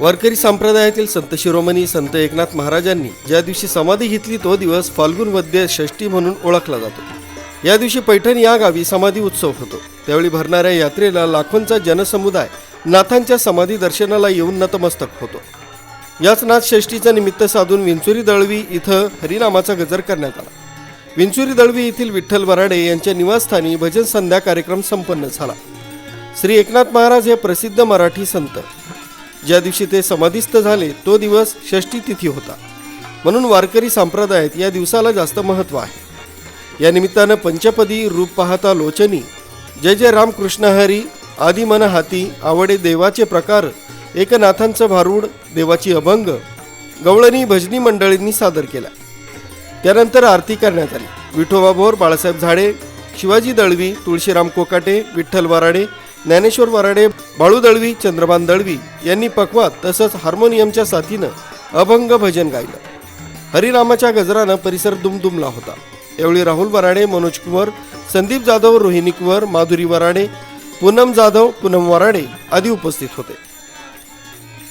वारकरी संप्रदायातील संत शिरोमणी संत एकनाथ महाराजांनी ज्या दिवशी समाधी घेतली तो दिवस फाल्गुन वद्य षष्ठी म्हणून ओळखला जातो. या दिवशी पैठण या गावी समाधी उत्सव होतो. त्यावेळी भरणाऱ्या यात्रेला लाखोंचा जनसमुदाय नाथांच्या समाधी दर्शनाला येऊन नतमस्तक होतो. याच नाथषष्टीचं निमित्त साधून विंचुरी दळवी इथं हरिनामाचा गजर करण्यात आला. विंचुरी दळवी येथील विठ्ठल वराडे यांच्या निवासस्थानी भजन संध्या कार्यक्रम संपन्न झाला. श्री एकनाथ महाराज हे प्रसिद्ध मराठी संत. ज्या दिवशी ते समाधिस्थ झाले तो दिवस षष्टी तिथी होता. म्हणून वारकरी संप्रदायात या दिवसाला जास्त महत्त्व आहे. या निमित्तानं पंचपदी रूप पाहता लोचनी जय जय रामकृष्ण हरी आदी मन हाती आवडे देवाचे प्रकार एकनाथांचं भारूड देवाची अभंग गवळणी भजनी मंडळींनी सादर केला. त्यानंतर आरती करण्यात आली. विठोबा भोर बाळासाहेब झाडे शिवाजी दळवी तुळशीराम कोकाटे विठ्ठल वराडे ज्ञानेश्वर वराडे बाळू दळवी चंद्रभान दळवी यांनी पकवात तसंच हार्मोनियमच्या साथीनं अभंग भजन गायलं. हरिरामाच्या गजरानं परिसर दुमदुमला होता. यावेळी राहुल वराडे मनोज कुंवर संदीप जाधव रोहिणी कुंवर माधुरी वराडे पूनम जाधव पूनम वराडे आदी उपस्थित होते.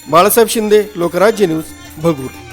बाळासाहेब शिंदे लोकराज्य न्यूज भगूर.